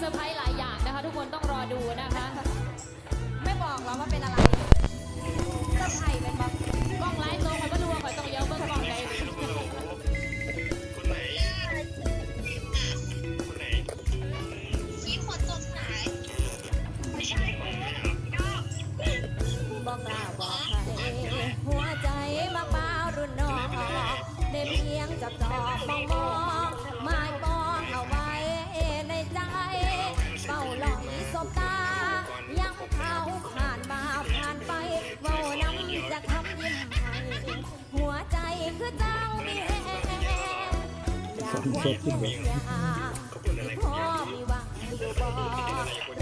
เซอร์ไพรส์หลายอย่างนะคะ ทุกคนต้องรอดูนะคะ ไม่บอกหรอกว่าเป็นอะไรเซอร์ไพรส์เป็นบบกล้องไลฟ์โซคอย อยากควบคุมอย่างพ่อมีหวังอยู่บ่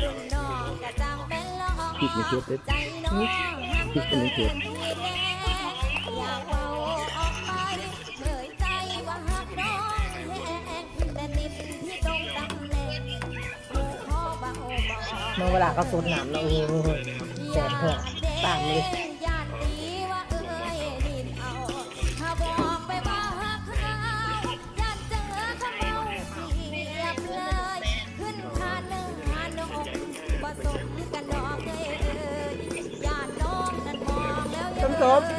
รุ่นน้องกะจังเป็นล้อผิดในเทปเด็ดใจน้องหักผิดในเทปอยากเว้าเผยใจว่าหักน้องแหงแต่ติดที่ตรงตำแหน่งหูคอเบาเมื่อเวลาเขาสูดน้ำแล้วโอ้โหแสบหัวตามเลย แ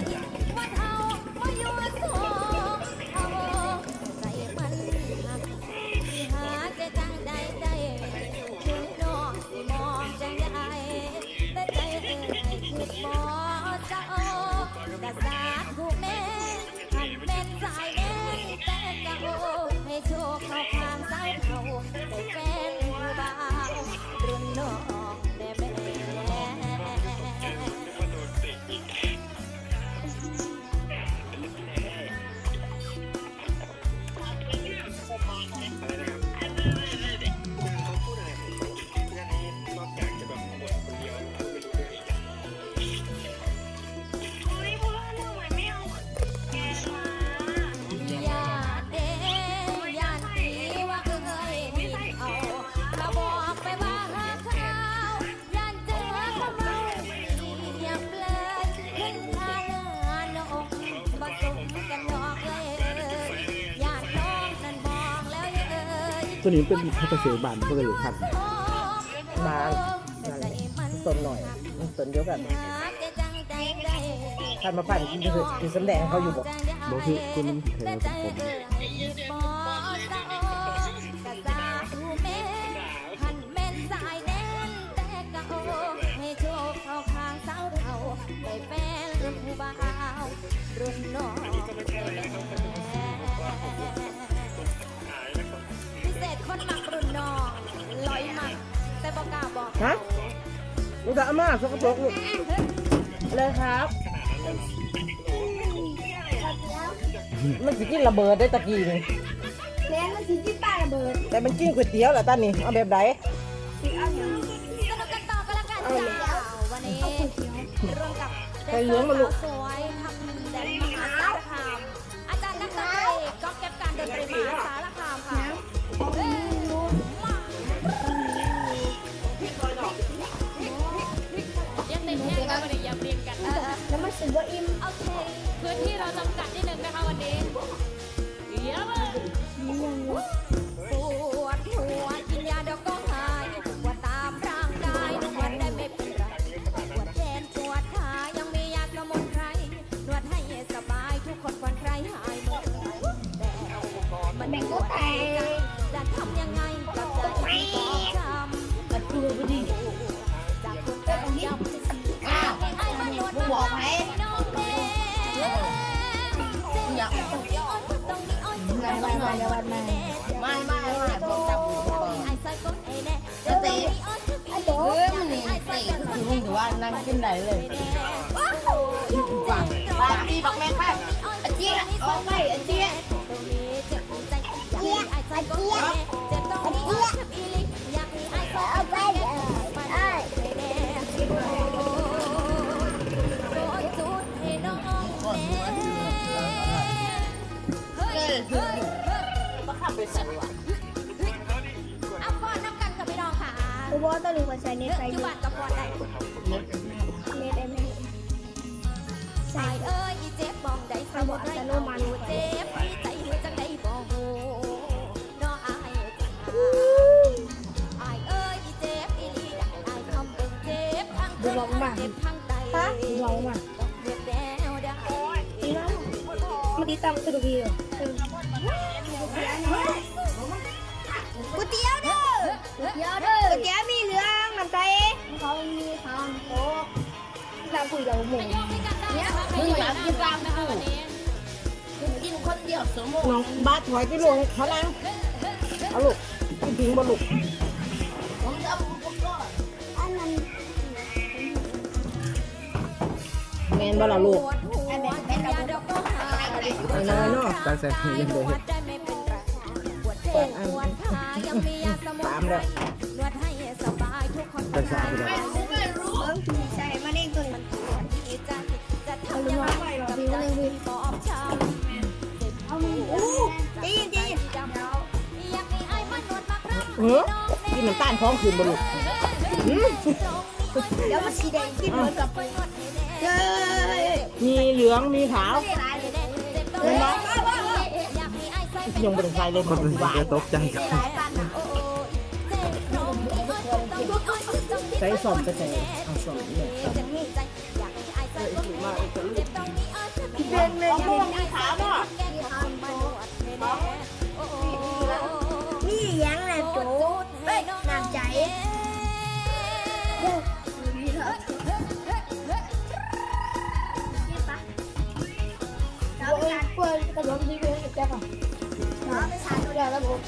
ตัวนี้เป็นพัตเตอร์บานเพื่อเลยพันบางนั่นแหละต้นหน่อยต้นเดียวกันท่านมาปั่นกินคือกินสำแดงเขาอยู่บอกบอกคือตัวมันแถวผม ลูกสาวอาม่าสกปรกลูกอะไรครับมันสิกินระเบิดได้ตะกี้นี่แม่มันสีที่ป้าระเบิด แต่มันกินก๋วยเตี๋ยวแหละตานนี่เอาแบบไหนสนุกกันต่อกันละกันจ้าวันนี้ร่วมกับแดนเซอร์สาวสวยทำแดนมหาสารคามอาจารย์นักดนตรีก็เก็บการดนตรีมหาสาร กันวันนี้ยังเรียนกัน แล้วมันสึกว่าอิ่มโอเคพื้นที่เราจำกัดนิดนึงนะคะวันนี้เยอะมากป ต้องมีอ้อยต้องมีอ้อยไม่ไม่ไม่ผมจับผมก่อนไอ้ใส่ก้นไอ้แน่จะเตะไอ้โดเอ้ยมันนี่เตะก็คือมึงถือว่านั่งกินไหนเลยปากดีบักแม่งไปอาเจี๊ยออกไปอาเจี๊ยตรงนี้เจ็บใจอยอ้ใส่ก้นเจ็บตรงนี้อ้อยบอีลิอยากให้ไอ้ใส่ก้นไอ้แน่มัน ไปใส่วะอัพฟอนน้ำกันกับพี่น้องค่ะกูบอกต้องรู้ภาษาเน็ตไปจุบันกับฟอนได้เน็ตไอ็ม่ใส่เอ้ยอีเจ็บมองได้สมองได้เอาอยู่เจ็บมีใจหรือจังได้บ่หูนออายจังอายเอ้ยเจ็บอีลีได้อายคำเบิ่งเจ็บทั้งเจ็บทั้งใจฮะร้องอะเจ็บแล้วได้ đi tăm từ คุยกับหมูยอมให้กันได้นะคะใครอยากกินบ้างนะคะวันนี้กินคนเดียวสมมติน้องบ้าถอยไปลงเขาแลังเอาลูกทิ้งบ่ลูกแมนบ่ล่ะลูกปวดหัวแต่ยาดอกก็หายน้อยเนาะตั้งใจให้ยังได้เห็ดใจไม่เนไรปวดแข้งปวดขายังมียาสมุนตามเลรยนวดให้สบายทุกคนตั้งใจ กับใจที่บอบช้ำเจ็บปวดจีนจีนจำเราอยากให้ไอ้มันนวดมาครั้งเออกินน้ำตาลท้องคืนบ่ลูกเดี๋ยวมาสีแดงกินเหมือนกับเย้มีเหลืองมีขาวเห็นไหมยังบ่ได้ใส่เลยคนเป็นหวานจะตกใจกันใส่สอมก็ใส่เอาสอมเนี่ย เป็นเลยม่วงมีขาวเนาะนี่ยังแหละโจ้เฮ้ยน้ำใจเราการเปิดระโดดที่เป็นแจ๊กอะเราไปสาดตัวเดียวแล้วผม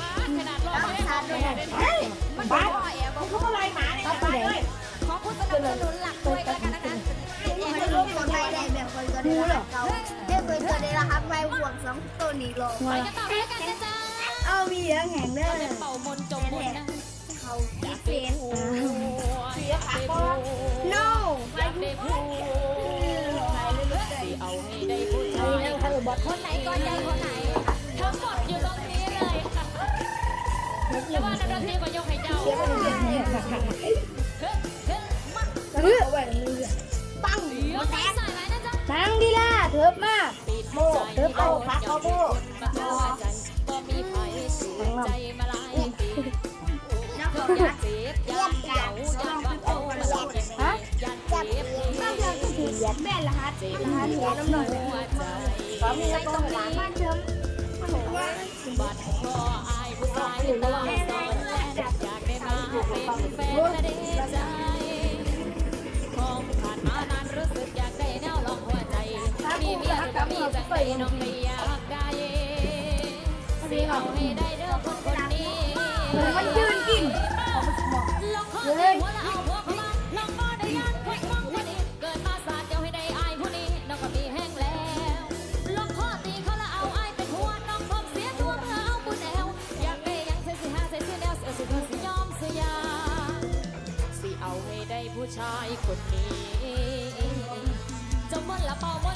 บ้าขนาดรอบแรกเลยมันบ้าแอบบอกเขาอะไรหมาเนี่ยขอผู้สนับสนุนหลักด้วยกัน แบบคนก็ได้รับเขาเรียกคนก็ได้รับไปห่วงสองตัวนี้ลงไปกันต่อเลยกันนะจ๊ะเอามีเหลืองแห่งเด้อเป่ามนจมมนนะเขาอีเฟนเสียขาโ no อยากได้ผู้เอาให้ได้ผู้ชายคนไหนก่อนใจคนไหนทั้งหมดอยู่ตรงนี้เลยค่ะอย่ว่านักดนตรีก็ยกให้เจ้าเลือกไว้ตรงนี้ปังเดียวไปใส่ นั่งดีล่ะเถิบมาปิดใจเอาพักเอาโบมาเจอใจก็มีใครสูดใจมาหลายปีนักเขาอยากเจ็บอยากเก่าอยากว่าเอามาหลอกอย่างนี้อยากเจ็บบ้านเธอก็ถือเหรียญแม่รหัสรหัสหัวน้ำหน่อยหัวใจก็มีตรงนี้บ้านเธอบัดคออายผู้ชายตาสอนอยากได้มาเป็นแฟนและได้ใจคงผ่านมานานรู้สึกอยาก ไปน้องไม่อยากได้เสีาให้ได้เด้อคนคนนี้มันยืนกินเสียหัวละเอาหัวเข้ามาลองขอได้ยันควักมองคนนี้เกิดมาสาเดียให้ได้อายผู้นี้น้องก็มีแห้งแล้วลองขอตีเขาละเอาอายเป็นหัวน้องพอมเสียตัวเมื่อเอาบุญแอวอยากได้ยังเสียสิหาเสียสิแวเสียสิเธอสิยอมสียาสิเอาให้ได้ผู้ชายคนนี้จะมันละเป่า